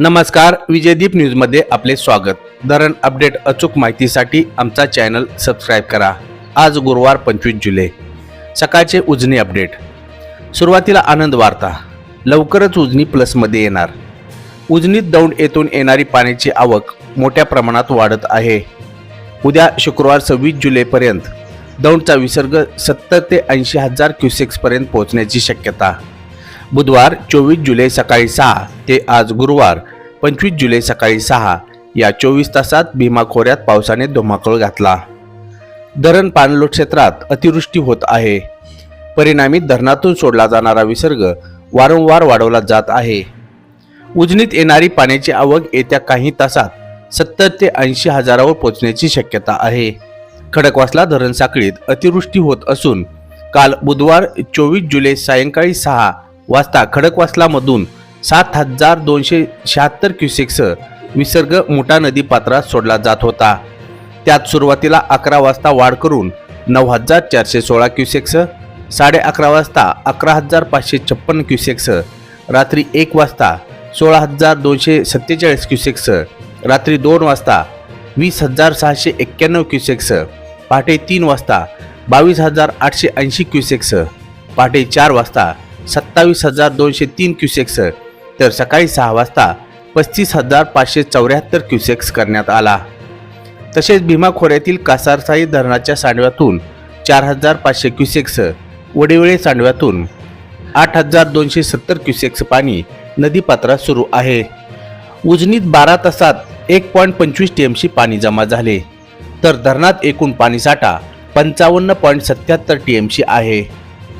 नमस्कार विजयदीप न्यूजमध्ये आपले स्वागत. धरण अपडेट अचूक माहितीसाठी आमचा चॅनल सबस्क्राईब करा. आज गुरुवार पंचवीस जुलै. सकाळचे उजनी अपडेट. सुरुवातीला आनंद वार्ता. लवकरच उजनी प्लसमध्ये येणार. उजनीत दौंड येथून येणारी पाण्याची आवक मोठ्या प्रमाणात वाढत आहे. उद्या शुक्रवार सव्वीस जुलैपर्यंत दौंडचा विसर्ग सत्तर ते ऐंशी हजार क्युसेक्सपर्यंत पोहोचण्याची शक्यता. बुधवार चोवीस जुलै सकाळी सहा ते आज गुरुवार पंचवीस जुलै सकाळी सहा या चोवीस तासात भीमा खोऱ्यात पावसाने धुमाकूळ घातला. धरण पाणलोट क्षेत्रात अतिवृष्टी होत आहे. परिणामी धरणातून सोडला जाणारा विसर्ग वारंवार वाढवला जात आहे. उजनीत येणारी पाण्याची आवक येत्या काही तासात सत्तर ते ऐंशी हजारावर पोचण्याची शक्यता आहे. खडकवासला धरण साखळीत अतिवृष्टी होत असून काल बुधवार चोवीस जुलै सायंकाळी सहा वाजता खडकवासलामधून सात हजार दोनशे शहात्तर क्युसेक्स विसर्ग मोठा नदी पात्रात सोडला जात होता. त्यात सुरुवातीला अकरा वाजता वाढ करून नऊ हजार चारशे सोळा क्युसेक्स साडे अकरा वाजता अकरा हजार पाचशे छप्पन्न क्युसेक्स रात्री एक वाजता सोळा हजार दोनशे सत्तेचाळीस क्युसेक्स रात्री दोन वाजता वीस हजार सहाशे एक्क्याण्णव क्युसेक्स पहाटे तीन वाजता बावीस हजार आठशे ऐंशी क्युसेक्स पहाटे चार वाजता सत्तावीस हजार दोनशे तीन क्युसेक्स तर सकाळी सहा वाजता पस्तीस हजार पाचशे चौऱ्याहत्तर क्युसेक्स करण्यात आला. तसेच भीमा खोऱ्यातील कासारसाई धरणाच्या सांडव्यातून चार हजार पाचशे क्युसेक्स वडिवळे सांडव्यातून आठ हजार दोनशे सत्तर क्युसेक्स पाणी नदीपात्रात सुरू आहे. उजनीत बारा तासात एक पॉईंट पंचवीस टी एमशी पाणी जमा झाले. तर धरणात एकूण पाणीसाठा पंचावन्न पॉईंट सत्याहत्तर टी एमशी आहे.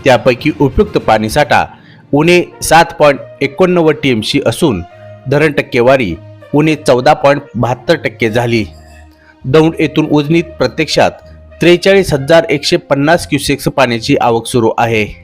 त्यापैकी उपयुक्त पाणीसाठा उणे सात पॉईंट एकोणनव्वद टी एमशी असून धरण टक्केवारी उणे चौदा पॉईंट बहात्तर टक्के झाली. दौंड येथून उजनीत प्रत्यक्षात त्रेचाळीस हजार एकशे पन्नास क्युसेक्स पाण्याची आवक सुरू आहे.